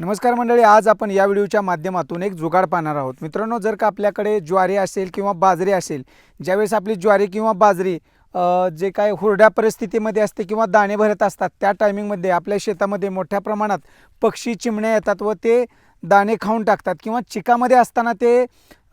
नमस्कार मंडळी आज आपण या व्हिडिओच्या माध्यमातून एक जुगाड पाहणार आहोत. मित्रांनो जर का आपल्याकडे ज्वारी असेल किंवा बाजरी असेल ज्यावेळेस आपली ज्वारी किंवा बाजरी जे काय हुरड्या परिस्थितीमध्ये असते किंवा दाणे भरत असतात त्या टायमिंगमध्ये आपल्या शेतामध्ये मोठ्या प्रमाणात पक्षी चिमण्या येतात व ते दाणे खाऊन टाकतात किंवा चिकामध्ये असताना ते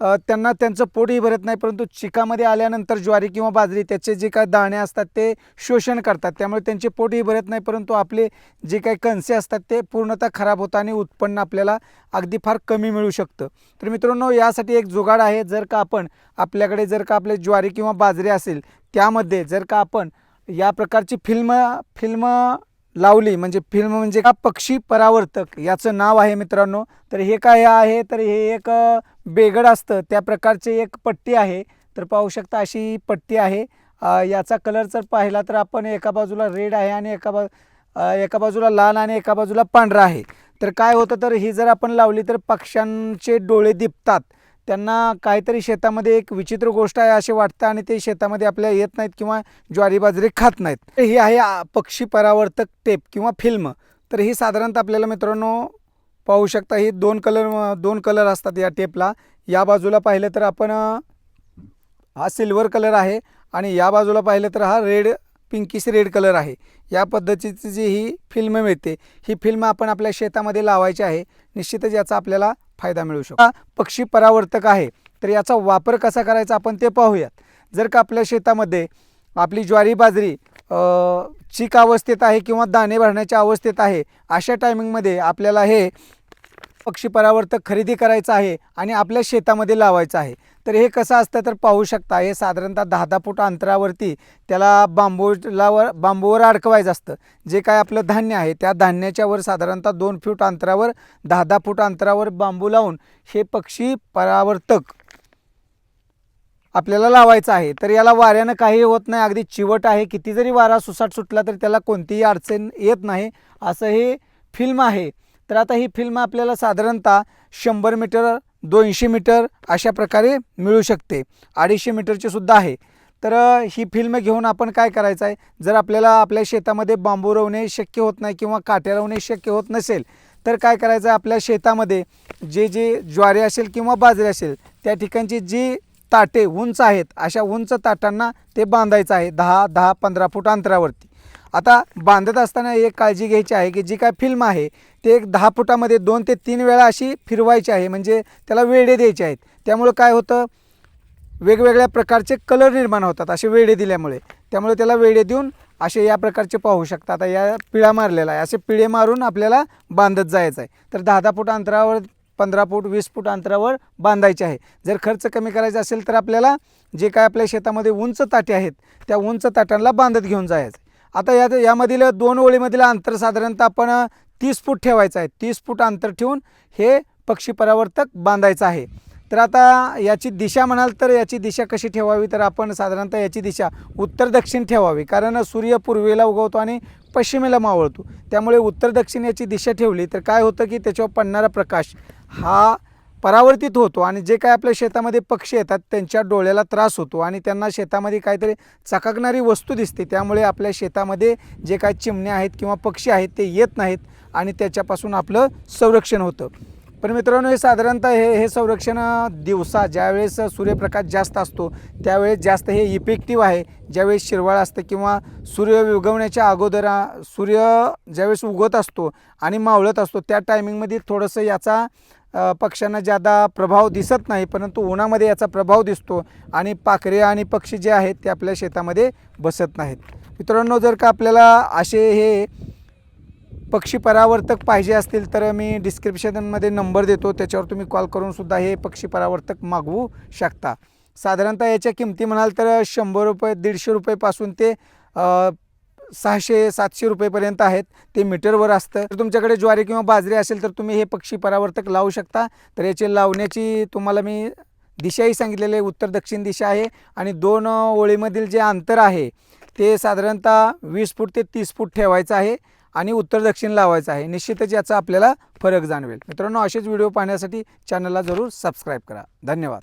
त्यांना त्यांचं पोटही भरत नाही परंतु चिकामध्ये आल्यानंतर ज्वारी किंवा बाजरी त्याचे जे काय दाणे असतात ते शोषण करतात. त्यामुळे त्यांचे पोटही भरत नाही परंतु आपले जे काही कणसे असतात ते पूर्णतः खराब होतं आणि उत्पन्न आपल्याला अगदी फार कमी मिळू शकतं. तर मित्रांनो यासाठी एक जुगाड आहे. जर का आपण आपल्याकडे जर का आपले ज्वारी किंवा बाजरी असेल त्यामध्ये जर का आपण या प्रकारची फिल्म फिल्म लावली म्हणजे फिल्म म्हणजे का पक्षी परावर्तक? याचं नाव आहे मित्रांनो. तर हे काय आहे? तर हे एक बेगड असतं. त्या प्रकारचे एक पट्टी आहे. तर पाहू शकता अशी पट्टी आहे. याचा कलर जर पाहिला तर आपण एका बाजूला रेड आहे आणि एका बा एका बाजूला लाल आणि एका बाजूला पांढरा आहे. तर काय होतं? तर ही जर आपण लावली तर पक्ष्यांचे डोळे दिपतात. त्यांना काहीतरी शेतामध्ये एक विचित्र गोष्ट आहे असे वाटतं आणि ते शेतामध्ये आपल्या येत नाहीत किंवा ज्वारी बाजरी खात नाहीत. तर ही आहे पक्षी परावर्तक टेप किंवा फिल्म. तर ही साधारणतः आपल्याला मित्रांनो पाहू शकता ही दोन कलर दोन कलर असतात या टेपला. या बाजूला पाहिलं तर आपण हा सिल्वर कलर आहे आणि या बाजूला पाहिलं तर हा रेड पिंकिश रेड कलर आहे. या पद्धतीची जी ही फिल्म मिळते ही फिल्म आपण आपल्या शेतामध्ये लावायची आहे निश्चितच याचा आपल्याला फायदा मिळू शकतो. हा पक्षी परावर्तक आहे तर याचा वापर कसा करायचा आपण ते पाहूयात. जर का आपल्या शेतामध्ये आपली ज्वारी बाजरी चीक अवस्थेत आहे किंवा दाणे भरण्याच्या अवस्थेत आहे अशा टायमिंगमध्ये आपल्याला हे पक्षी परावर्तक खरेदी करायचं आहे आणि आपल्या शेतामध्ये लावायचं आहे. तर हे कसं असतं तर पाहू शकता हे साधारणतः दहा दहा फूट अंतरावरती त्याला बांबूलावर बांबूवर अडकवायचं असतं. जे काय आपलं धान्य आहे त्या धान्याच्या वर साधारणतः दोन फूट अंतरावर दहा दहा फूट अंतरावर बांबू लावून हे पक्षी परावर्तक आपल्याला लावायचं आहे. तर याला वाऱ्यानं काही होत नाही अगदी चिवट आहे. किती जरी वारा सुसाट सुटला तर त्याला कोणतीही अडचण येत नाही. असं हे फिल्म आहे. तर आता ही फिल्म आपल्याला साधारणतः शंभर मीटर दोनशे मीटर अशा प्रकारे मिळू शकते. अडीचशे मीटरची सुद्धा आहे. तर ही फिल्म घेऊन आपण काय करायचं आहे जर आपल्याला आपल्या शेतामध्ये बांबू रवणे शक्य होत नाही किंवा काट्या रवणे शक्य होत नसेल तर काय करायचं आहे आपल्या शेतामध्ये जे जे ज्वारी असेल किंवा बाजरी असेल त्या ठिकाणची जी ताटे उंच आहेत अशा उंच ताटांना ते बांधायचं आहे दहा दहा पंधरा फूट अंतरावरती. आता बांधत असताना एक काळजी घ्यायची आहे की जी काय फिल्म आहे ते एक दहा फुटामध्ये दोन ते तीन वेळा अशी फिरवायची आहे म्हणजे त्याला वेडे द्यायचे आहेत. त्यामुळं काय होतं वेगवेगळ्या प्रकारचे कलर निर्माण होतात असे वेडे दिल्यामुळे. त्यामुळे त्याला वेडे देऊन असे या प्रकारचे पाहू शकता. आता या पिळा मारलेला आहे. असे पिळे मारून आपल्याला बांधत जायचं आहे. तर दहा दहा फूट अंतरावर पंधरा फूट वीस फूट अंतरावर बांधायचे आहे. जर खर्च कमी करायचा असेल तर आपल्याला जे काय आपल्या शेतामध्ये उंच ताटे आहेत त्या उंच ताट्यांना बांधत घेऊन जायचं आता यात यामधील दोन ओळीमधील अंतर साधारणतः आपण तीस फूट ठेवायचं आहे. तीस फूट अंतर ठेवून हे पक्षी परावर्तक बांधायचं आहे. तर आता याची दिशा म्हणाल तर याची दिशा कशी ठेवावी? तर आपण साधारणतः याची दिशा उत्तर दक्षिण ठेवावी. कारण सूर्य पूर्वेला उगवतो आणि पश्चिमेला मावळतो. त्यामुळे उत्तर दक्षिण याची दिशा ठेवली तर काय होतं की त्याच्यावर पडणारा प्रकाश हा परावर्तित होतो आणि जे काय आपल्या शेतामध्ये पक्षी येतात त्यांच्या डोळ्याला त्रास होतो आणि त्यांना शेतामध्ये काहीतरी चकाकणारी वस्तू दिसते. त्यामुळे आपल्या शेतामध्ये जे काय चिमण्या आहेत किंवा पक्षी आहेत ते येत नाहीत आणि त्याच्यापासून आपलं संरक्षण होतं. पण मित्रांनो हे साधारणतः हे हे संरक्षण दिवसा ज्यावेळेस सूर्यप्रकाश जास्त असतो त्यावेळेस जास्त हे इफेक्टिव्ह आहे. ज्यावेळेस शिरवाळ असतं किंवा सूर्य उगवण्याच्या अगोदर सूर्य ज्यावेळेस उगवत असतो आणि मावळत असतो त्या टायमिंगमध्ये थोडंसं याचा पक्ष्यांना जादा प्रभाव दिसत नाही परंतु उन्हामध्ये याचा प्रभाव दिसतो आणि पाखरे आणि पक्षी जे आहेत ते आपल्या शेतामध्ये बसत नाहीत. मित्रांनो जर का आपल्याला असे हे पक्षी परावर्तक पाहिजे असतील तर मी डिस्क्रिप्शनमध्ये नंबर देतो. त्याच्यावर तुम्ही कॉल करूनसुद्धा हे पक्षी परावर्तक मागवू शकता. साधारणतः याच्या किमती म्हणाल तर शंभर रुपये दीडशे रुपयेपासून ते सहाशे सातशे रुपयेपर्यंत आहेत. ते मीटरवर असतं. तर तुमच्याकडे ज्वारी किंवा बाजरी असेल तर तुम्ही हे पक्षी परावर्तक लावू शकता. तर याची लावण्याची तुम्हाला मी दिशाही सांगितलेली आहे. उत्तर दक्षिण दिशा आहे आणि दोन ओळीमधील जे अंतर आहे ते साधारणतः वीस फूट ते तीस फूट ठेवायचं आहे आणि उत्तर दक्षिण लावायचं आहे. निश्चितच याचा आपल्याला फरक जाणवेल. मित्रांनो असेच व्हिडिओ पाहण्यासाठी चॅनलला जरूर सबस्क्राईब करा. धन्यवाद.